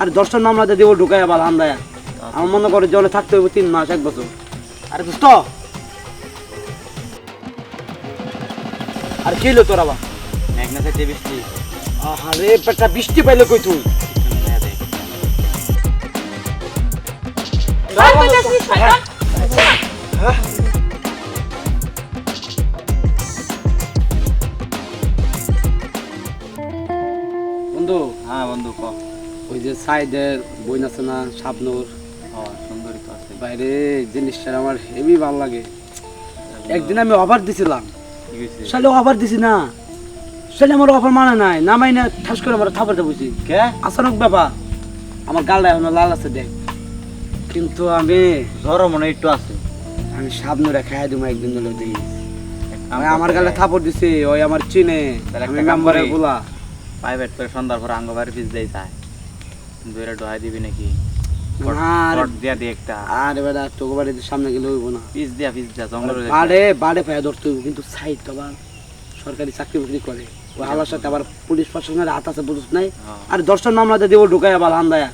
আর দশটা মামলা দিয়ে দেবো ঢুকাই আবার আন্দায় আমার মনে করে জলে থাকতে হবে তিন মাস এক বছর। আরে দোস্ত! আর কি হলো তোর আবার? মেঘনা থেকে বৃষ্টি। আরে পেটটা বৃষ্টি পাইলে কই তুই? কইতাছি শয়তান বন্ধু হ্যাঁ বন্ধু ক? ওই যে সাইডের বইন আছে না শাবনুর। ও সুন্দরী তো আছে। বাইরে জিনিসটা আমার হেভি ভালো লাগে। একদিন আমি অফার দিছিলাম। শালে অফার দিছি না। শালে আমার অফার মানে নাই। না মাই না ঠাস করে আমার থাপড়তে বুঝি কে? আচানক ব্যাপার। আমার গালটা এখন লাল আছে দেখ। কিন্তু আমি জ্বর মনে একটু আছে। আমি সাবনুরে খাই দিব একদিন হলো দিই আমার গালে। থাপড় দিছে ওই আমার চিনে। আমি মেম্বারে। বলা প্রাইভেট করে সন্ধ্যার পর আঙ্গ বাড়ি পিস দেয় যায়। দুইটা ডোহাই দিবি নাকি? আর শর্ট দিয়া দি একটা। আর বেটা তোকে বাড়ির সামনে গেলে হইব না। পিস দিয়া পিস দিয়া জঙ্গল বাড়ে বাড়ে পায়ে ধরতে হইব কিন্তু সাইড তো আবার সরকারি চাকরি বাকরি করে। ওই হালার সাথে আবার পুলিশ প্রশাসনের হাত আছে বুঝছ নাই। আর দশটা মামলা দিয়ে ঢুকাই আবার আন্দায়া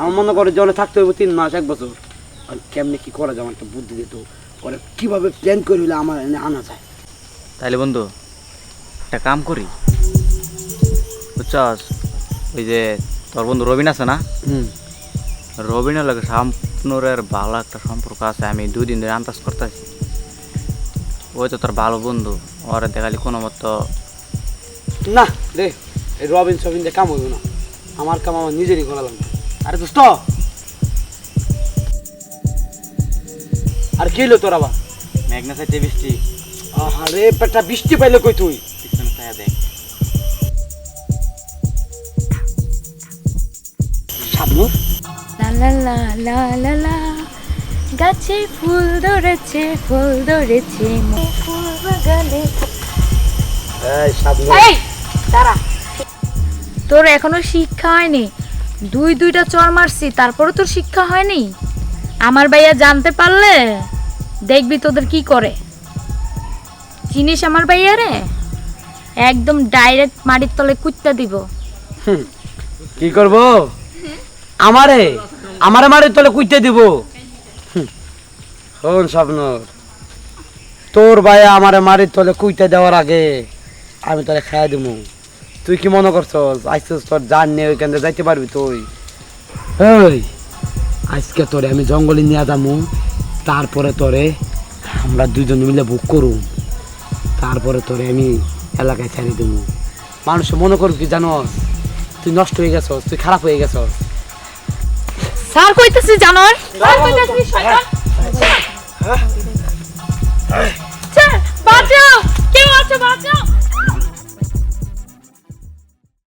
আমার মনে করে জলে থাকতে হইব তিন মাস এক বছর। আর কেমনে কি করা যায় আমার একটা বুদ্ধি দিত ওরা কীভাবে প্ল্যান করে হইলে আমার এনে আনা যায়? তাইলে বন্ধু একটা কাম করি। বুঝছস? ওই যে তোর বন্ধু রবিন আছে না? রবিনের লাগে ভালো একটা সম্পর্ক আছে আমি দুই দিন ধরে আন্দাজ করতেছি। ওই তো তোর ভালো বন্ধু ওরে দেখালি কোনো মতো। না রে এই রবিন সবিন দিয়ে কাম হইব না। আমার কাম আমার নিজেরই করা লাগবে। আরে দোস্ত! আর কি হলো তোর আবার? মেঘনা সাইতে বৃষ্টি। আরে পেটটা বৃষ্টি পাইলে কই তুই? পিছনে দেখ লা লা লা লা লা লা। গাছে ফুল ধরেছে ফুল ধরেছে ফুল বাগানে তোর এখনও শিক্ষা হয়নি। দুই দুইটা চর মারছি তারপরে তোর শিক্ষা হয়নি? আমার ভাইয়া জানতে পারলে দেখবি তোদের কি করে। চিনিস আমার ভাইয়া রে? একদম ডাইরেক্ট মাটির তলে কুত্তা দিব। কি করব? আমারে আমারে মারে তোলে কুইতে দিব। শোন স্বপ্নর তোর ভাই আমারে মারি তোলে কুইতে দেওয়ার আগে আমি তোরে খাইয়া দিব তুই কি মনে করছস আইসস তোর জান নিয়ে ওইখানে যাইতে পারবি তুই? এই আজকে তোরে আমি জঙ্গলে নিয়ে যাব তারপরে তোরে আমরা দুজন মিলে বুক করুম। তারপরে তোরে আমি এলাকায় ছাড়িয়ে দেবো মানুষ মনে করবি কি জানোস তুই নষ্ট হয়ে গেছস তুই খারাপ হয়ে গেছস। স্যার কইতেছি জানোর স্যার কইতেছি শয়তান? হ্যাঁ। স্যার বাঁচাও! কেউ আছে বাঁচাও!